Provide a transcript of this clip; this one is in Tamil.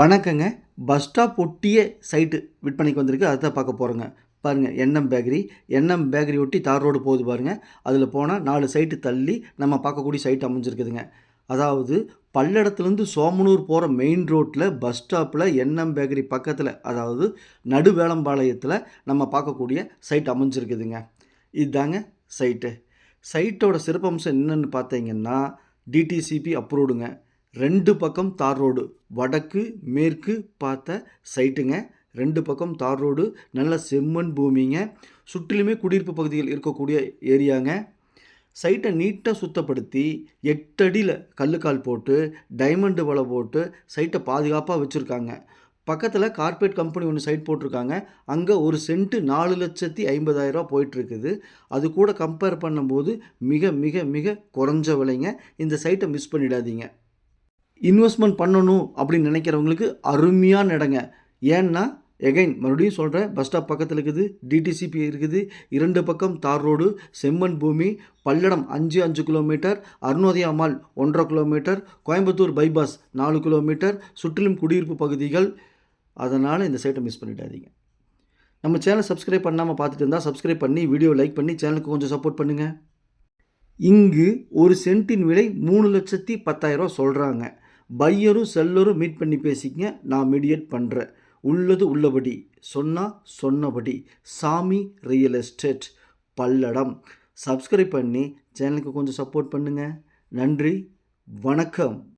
வணக்கங்க. பஸ் ஸ்டாப் ஒட்டிய சைட்டு விற்பனைக்கு வந்திருக்கு. அதை தான் பார்க்க போகிறோங்க பாருங்கள் எண்ணம் பேக்கரி. எண்ணம் பேக்கரி ஒட்டி தார் ரோடு போகுது பாருங்கள் அதில் போனால் நாலு சைட்டு தள்ளி நம்ம பார்க்கக்கூடிய சைட் அமைஞ்சிருக்குதுங்க. அதாவது பல்லடத்துலேருந்து சோமனூர் போகிற மெயின் ரோட்டில் பஸ் ஸ்டாப்பில் எண்ணம் பேக்கரி பக்கத்தில் அதாவது நடுவேளம்பாளையத்தில் நம்ம பார்க்கக்கூடிய சைட் அமைஞ்சிருக்குதுங்க. இதுதாங்க சைட்டு. சைட்டோட சிறப்பம்சம் என்னன்னு பார்த்தீங்கன்னா டிடிசிபி அப்ரூவ்டுங்க ரெண்டு பக்கம் தார் ரோடு வடக்கு மேற்கு பார்த்த சைட்டுங்க. ரெண்டு பக்கம் தார் ரோடு நல்ல செம்மண் பூமிங்க. சுற்றிலுமே குடியிருப்பு பகுதிகள் இருக்கக்கூடிய ஏரியாங்க. சைட்டை நீட்டாக சுத்தப்படுத்தி எட்டடியில் கல்லுக்கால் போட்டு டைமண்டு வலை போட்டு சைட்டை பாதுகாப்பாக வச்சுருக்காங்க. பக்கத்தில் கார்பரேட் கம்பெனி ஒன்று சைட் போட்டிருக்காங்க. அங்கே ஒரு சென்ட்டு நாலு லட்சத்தி ஐம்பதாயிரரூபா போயிட்டுருக்குது. அது கூட கம்பேர் பண்ணும்போது மிக மிக மிக குறைஞ்ச விலைங்க. இந்த சைட்டை மிஸ் பண்ணிடாதீங்க. இன்வெஸ்ட்மெண்ட் பண்ணணும் அப்படின்னு நினைக்கிறவங்களுக்கு அருமையான இடங்க. ஏன்னா எகைன் மறுபடியும் சொல்கிறேன் பஸ் ஸ்டாப் பக்கத்தில் இருக்குது டிடிசிபி இருக்குது இரண்டு பக்கம் தார் ரோடு செம்மண் பூமி பல்லடம் அஞ்சு அஞ்சு கிலோமீட்டர் அருணோதயா மால் ஒன்றரை கிலோமீட்டர் கோயம்புத்தூர் பைபாஸ் நாலு கிலோமீட்டர் சுற்றிலும் குடியிருப்பு பகுதிகள். அதனால் இந்த சைட்டை மிஸ் பண்ணிடாதீங்க. நம்ம சேனல் சப்ஸ்கிரைப் பண்ணாமல் பார்த்துட்டு இருந்தால் சப்ஸ்கிரைப் பண்ணி வீடியோ லைக் பண்ணி சேனலுக்கு கொஞ்சம் சப்போர்ட் பண்ணுங்கள் இங்கு ஒரு சென்ட்டின் விலை மூணு லட்சத்தி பத்தாயிரரூவா சொல்கிறாங்க பையரும் செல்லரும் மீட் பண்ணி பேசிக்கங்க நான் மீடியேட் பண்ணுறேன் உள்ளது உள்ளபடி சொன்னால் சொன்னபடி சாமி ரியல் எஸ்டேட் பல்லடம். சப்ஸ்கிரைப் பண்ணி சேனலுக்கு கொஞ்சம் சப்போர்ட் பண்ணுங்கள் நன்றி வணக்கம்.